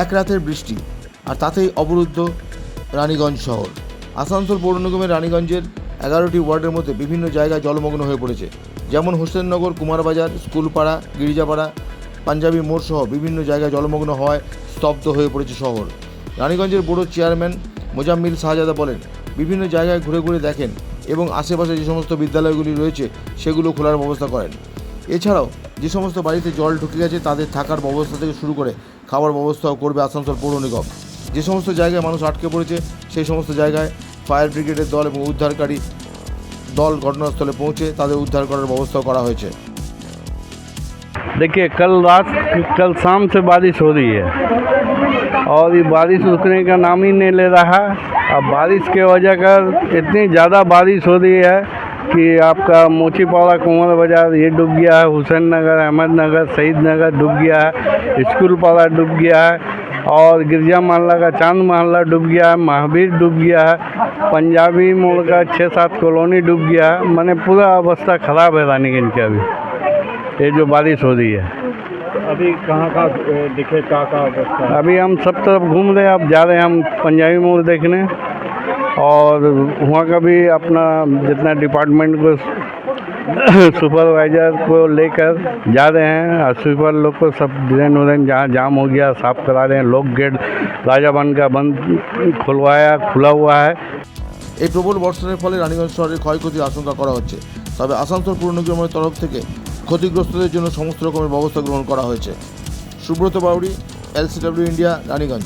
এক রাতের বৃষ্টি, আর তাতেই অবরুদ্ধ রানীগঞ্জ শহর। আসানসোল পৌর নিগমের রানীগঞ্জের এগারোটি ওয়ার্ডের মধ্যে বিভিন্ন জায়গায় জলমগ্ন হয়ে পড়েছে। যেমন হোসেননগর, কুমারবাজার, স্কুলপাড়া, গিরিজাপাড়া, পাঞ্জাবি মোড় সহ বিভিন্ন জায়গায় জলমগ্ন হওয়ায় স্তব্ধ হয়ে পড়েছে শহর। রানীগঞ্জের বড় চেয়ারম্যান মোজাম্মিল শাহজাদা বলেন, বিভিন্ন জায়গায় ঘুরে ঘুরে দেখেন এবং আশেপাশে যে সমস্ত বিদ্যালয়গুলি রয়েছে, সেগুলো খোলার ব্যবস্থা করেন। এছাড়াও যে সমস্ত বাড়িতে জল ঢুকে গেছে তাদের থাকার ব্যবস্থা থেকে শুরু করে খাওয়ার ব্যবস্থাও করবে আসানসোল পৌর নিগম যে সমস্ত জায়গায় মানুষ আটকে পড়েছে সেই সমস্ত জায়গায় ফায়ার ব্রিগেডের দল এবং উদ্ধারকারী দল ঘটনাস্থলে পৌঁছে তাদের উদ্ধার করার ব্যবস্থাও করা হয়েছে देखिए कल रात कल शाम से बारिश हो रही है और ये बारिश रुकने का नाम ही नहीं ले रहा अब बारिश के वजह कर इतनी ज़्यादा बारिश हो रही है कि आपका मोचीपाड़ा कुंवर बाज़ार ये डूब गया है। हुसैन नगर अहमद नगर शहीद नगर डूब गया है। स्कूल पाड़ा डूब गया है। और गिरजा मोहल्ला का चाँद मोहल्ला डूब गया है। महावीर डूब गया है। पंजाबी मोड़ का छः सात कॉलोनी डूब गया है। मैंने पूरा अवस्था ख़राब है रानीगंज की अभी। ये जो बारिश हो रही है। अभी कहाँ कहाँ दिखे कहाँ कहाँ अवस्था अभी हम सब तरफ़ घूम रहे हैं। अब जा रहे हैं हम पंजाबी मोड़ देखने। और वहाँ का भी अपना जितना डिपार्टमेंट को सुपरवाइजर को लेकर जा रहे हैं और सुपर लोग को सब ड्रेन उरेन जहाँ जाम हो गया साफ करा रहे हैं लोग गेट राजाबन का बंद खुलवाया खुला हुआ है এই প্রবল বর্ষণের ফলে রানীগঞ্জ শহরের ক্ষয়ক্ষতির আশঙ্কা করা হচ্ছে তবে আসানসোল পৌর নিগমের তরফ থেকে ক্ষতিগ্রস্তদের জন্য সমস্ত রকমের ব্যবস্থা গ্রহণ করা হয়েছে সুব্রত বাউরি এলসিডব্লিউ ইন্ডিয়া রানীগঞ্জ